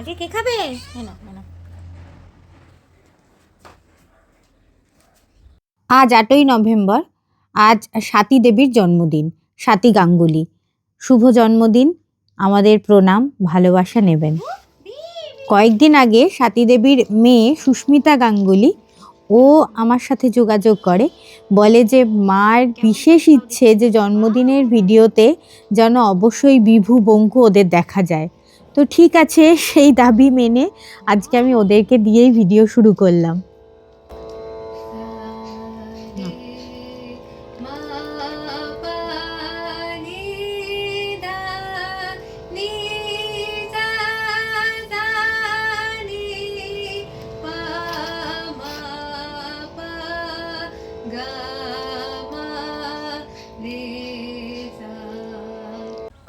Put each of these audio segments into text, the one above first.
আজকে কে খাবে? আজ আটই নভেম্বর, আজ স্বাতী দেবীর জন্মদিন স্বাতী গাঙ্গুলি। শুভ জন্মদিন, আমাদের প্রণাম, ভালোবাসা নেবেন। কয়েকদিন আগে স্বাতী দেবীর মেয়ে সুস্মিতা গাঙ্গুলি ও আমার সাথে যোগাযোগ করে, বলে যে মার বিশেষ ইচ্ছে যে জন্মদিনের ভিডিওতে যেন অবশ্যই বিভু বঙ্কু ওদের দেখা যায়। তো ঠিক আছে সেই দাবি মেনে আজকে আমি ওদেরকে দিয়েই ভিডিও শুরু করলাম।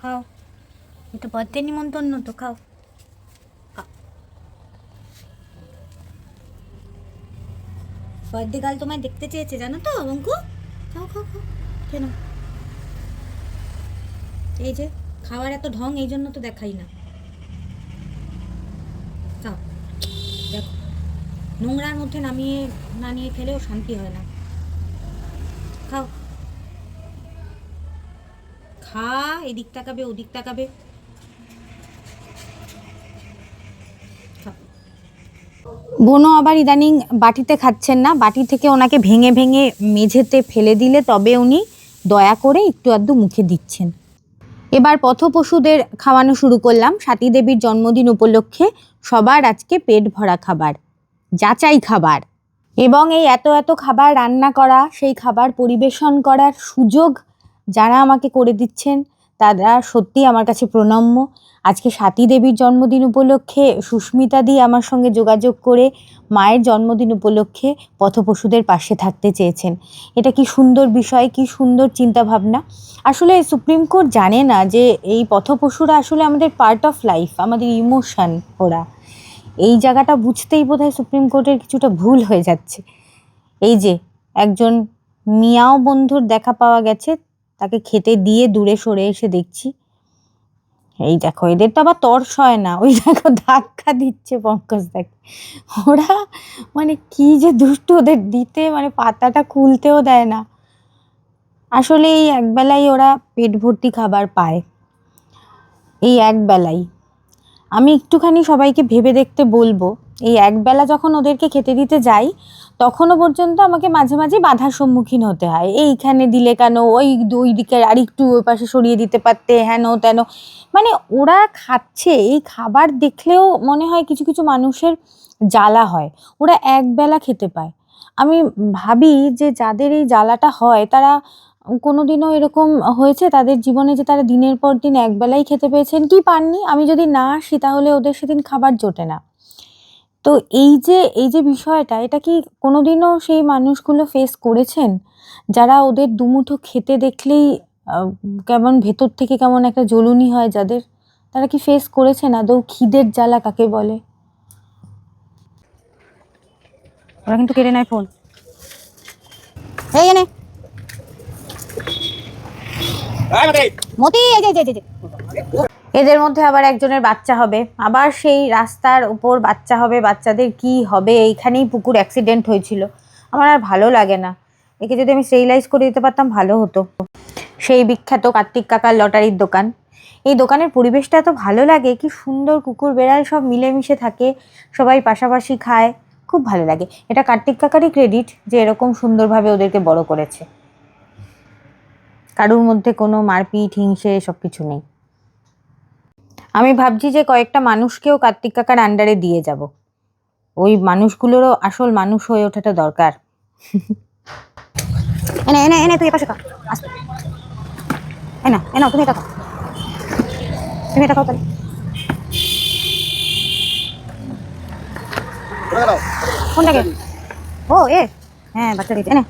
খাও। এটা বার্থডে নিমন্ত্রণ তো খাও। গাল তোমায় দেখতে চেয়েছে, জানো তো, অঙ্কু? খাও খাও খাও কেন এই যে, খাওয়ার এত ঢং, এই জন্য তো দেখাই না। খাও দেখো। নোংরার মধ্যে নামিয়ে না নিয়ে খেলেও শান্তি হয় না। খাও। খা, এদিক তাকাবে, ওদিক তাকাবে। বোনও আবার ইদানিং বাটিতে খাচ্ছেন না। বাটি থেকে ওনাকে ভেঙে ভেঙে মেঝেতে ফেলে দিলে তবে উনি দয়া করে একটু আধটু মুখে দিচ্ছেন। এবার পথপশুদের খাওয়ানো শুরু করলাম। সাতী দেবীর জন্মদিন উপলক্ষে সবার আজকে পেট ভরা খাবার, যাচাই খাবার। এবং এই এত এত খাবার রান্না করা, সেই খাবার পরিবেশন করার সুযোগ যারা আমাকে করে দিচ্ছেন তারা সত্যি আমার কাছে প্রণম্য। আজকে সাতী দেবীর জন্মদিন উপলক্ষে সুস্মিতা দি আমার সঙ্গে যোগাযোগ করে মায়ের জন্মদিন উপলক্ষে পথপশুদের পাশে থাকতে চেয়েছেন। এটা কি সুন্দর বিষয়, কি সুন্দর চিন্তাভাবনা? আসলে সুপ্রিম কোর্ট জানে না যে এই পথপশুরা আসলে আমাদের পার্ট অফ লাইফ আমাদের ইমোশন ওরা। এই জায়গাটা বুঝতেই বোধহয় সুপ্রিম কোর্টের কিছুটা ভুল হয়ে যাচ্ছে। এই যে, একজন মিয়াও বন্ধুর দেখা পাওয়া গেছে তাকে খেতে দিয়ে দূরে সরে এসে দেখছি। এই দেখো, এদের তো আবার তর্স হয় না। ওই দেখো, ধাক্কা দিচ্ছে পঙ্কজ দেখে। ওরা মানে কি যে দুষ্ট, ওদের দিতে মানে পাতাটা খুলতেও দেয় না। আসলে এই একবেলাই ওরা পেট ভর্তি খাবার পায়। এই একবেলাই। আমি একটুখানি সবাইকে ভেবে দেখতে বলব এই একবেলা যখন ওদেরকে খেতে দিতে যাই, তখনও পর্যন্ত আমাকে মাঝে মাঝে বাধার সম্মুখীন হতে হয়। এইখানে দিলে কেন? ওই ওই দিকে আর একটু ওই পাশে সরিয়ে দিতে পারতে, হেন তেন। মানে ওরা খাচ্ছে, এই খাবার দেখলেও মনে হয় কিছু কিছু মানুষের জ্বালা হয়। ওরা একবেলা খেতে পায়। আমি ভাবি যে যাদের এই জ্বালাটা হয়, তারা কোনো দিনও এরকম হয়েছে? তাদের জীবনে যে তারা দিনের পর দিন একবেলাই খেতে পেয়েছেন, কি পাননি? আমি যদি না আসি, তাহলে ওদের সেদিন খাবার জোটে না। তো এই যে এই যে বিষয়টা এটা কি কোনোদিনও সেই মানুষগুলো ফেস করেছেন? যারা ওদের দুমুঠো খেতে দেখলেই কেমন ভেতর থেকে কেমন একটা জ্বলুনি হয় যাদের তারা কি ফেস করেছেন? আদৌ খিদের জ্বালা কাকে বলে? ওরা কিন্তু কেড়ে নেয় ফোন এই এনে। মতি এই যে, যে, যে, এই যে। এদের মধ্যে আবার একজনের বাচ্চা হবে। আবার সেই রাস্তার উপর বাচ্চা হবে, বাচ্চাদের কি হবে? এইখানেই পুকুর অ্যাক্সিডেন্ট হয়েছিল। আমার আর ভালো লাগে না। একে যদি আমি স্টেরিলাইজ করে দিতে পারতাম, ভালো হতো। সেই বিখ্যাত কার্তিক কাকার লটারির দোকান। এই দোকানের পরিবেশটা এত ভালো লাগে কি সুন্দর কুকুর বেড়াল সব মিলেমিশে থাকে, সবাই পাশাপাশি খায়, খুব ভালো লাগে। এটা কার্তিক কাকারই ক্রেডিট যে এরকম সুন্দরভাবে ওদেরকে বড় করেছে। কারুর মধ্যে কোনো মারপিট, হিংসে সব কিছু নেই। আমি ভাবছি যে কয়েকটা মানুষকেও কার্তিক কাকার আন্ডারে দিয়ে যাব। ওই মানুষগুলোরও আসল মানুষ হয়ে ওঠাটা দরকার। এনে এনে এনে তুই এপাশে খা। আস্তে। এনা এনা তুমি এটা তুমি এটা খাও তাহলে। কোনটাকে? ও এ। হ্যাঁ বাচ্চা দিতে এনে।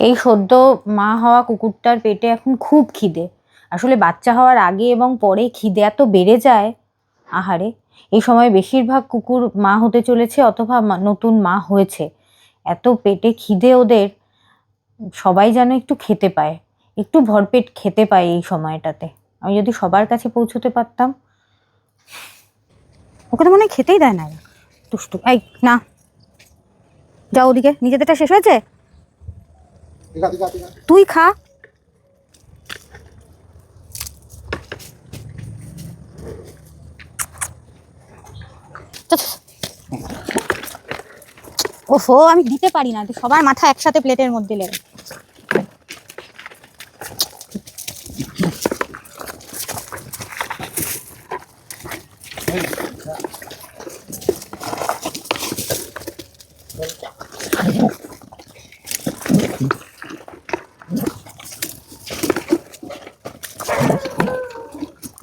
এই সদ্য মা হওয়া কুকুরটার পেটে এখন খুব খিদে। আসলে বাচ্চা হওয়ার আগে এবং পরে খিদে এত বেড়ে যায়, আহারে, এই সময় বেশিরভাগ কুকুর মা হতে চলেছে অথবা নতুন মা হয়েছে। এত পেটে খিদে ওদের, সবাই যেন একটু খেতে পায়, একটু ভরপেট খেতে পায় এই সময়টাতে। আমি যদি সবার কাছে পৌঁছতে পারতাম। ওকে তো মনে হয় খেতেই দেয় না। দুষ্টু, এই, না। যাও ওদিকে নিজেদেরটা শেষ হয়েছে? তুই খা। ওফো আমি দিতে পারি না। সবার মাথা একসাথে প্লেটের মধ্যে লেগে।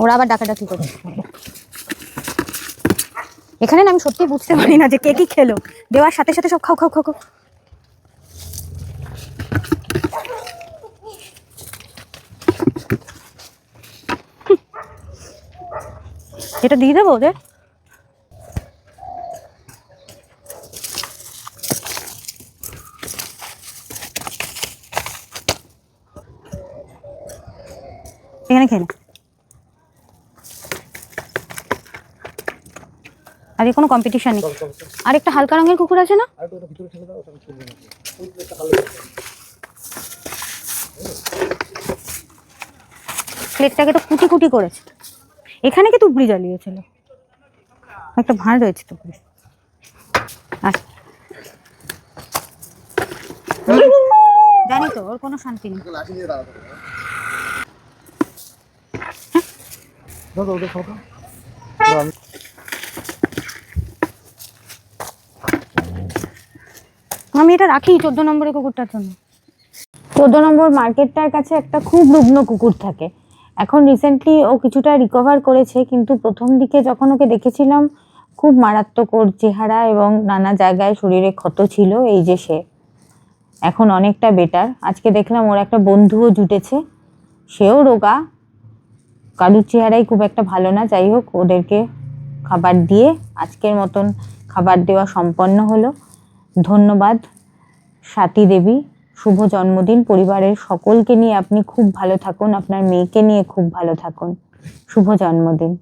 ওরা আবার ডাকাডাকি করে এখানে না আমি সত্যি বুঝতে পারি না যে কে কি খেলো। দেওয়ার সাথে সাথে সব খাও খাও খাও খাও। এটা দিয়ে দেবো ওদের? এখানে খেয়ে আরে কোনো কম্পিটিশন নেই। আর একটা হালকা রঙের কুকুর আছে না? প্লেটটাকে তো কুটি কুটি করেছে। এখানে কি তুবড়ি জ্বালিয়েছিল? একটা ভাঁড় রয়েছে তুবড়ি। আচ্ছা জানি তো ওর কোনো শান্তি নেই। দাঁড়াতে হবে দাও দাও ওটা খাও তো। দাও, আমি- আমি এটা রাখি চোদ্দ নম্বরের কুকুরটার জন্য। চোদ্দ নম্বর মার্কেটটার কাছে একটা খুব রুগ্ন কুকুর থাকে। এখন রিসেন্টলি ও কিছুটা রিকভার করেছে, কিন্তু প্রথম দিকে যখন ওকে দেখেছিলাম, খুব মারাত্মক ওর চেহারা এবং নানা জায়গায় শরীরে ক্ষত ছিল, এই যে সে। এখন অনেকটা বেটার আজকে দেখলাম ওর একটা বন্ধুও জুটেছে। সেও রোগা। কারুর চেহারাই খুব একটা ভালো না। যাই হোক, ওদেরকে খাবার দিয়ে আজকের মতন খাবার দেওয়া সম্পন্ন হলো। ধন্যবাদ স্বাতী দেবী। শুভ জন্মদিন পরিবারের সকলকে নিয়ে আপনি খুব ভালো থাকুন, আপনার মেয়েকে নিয়ে খুব ভালো থাকুন। শুভ জন্মদিন।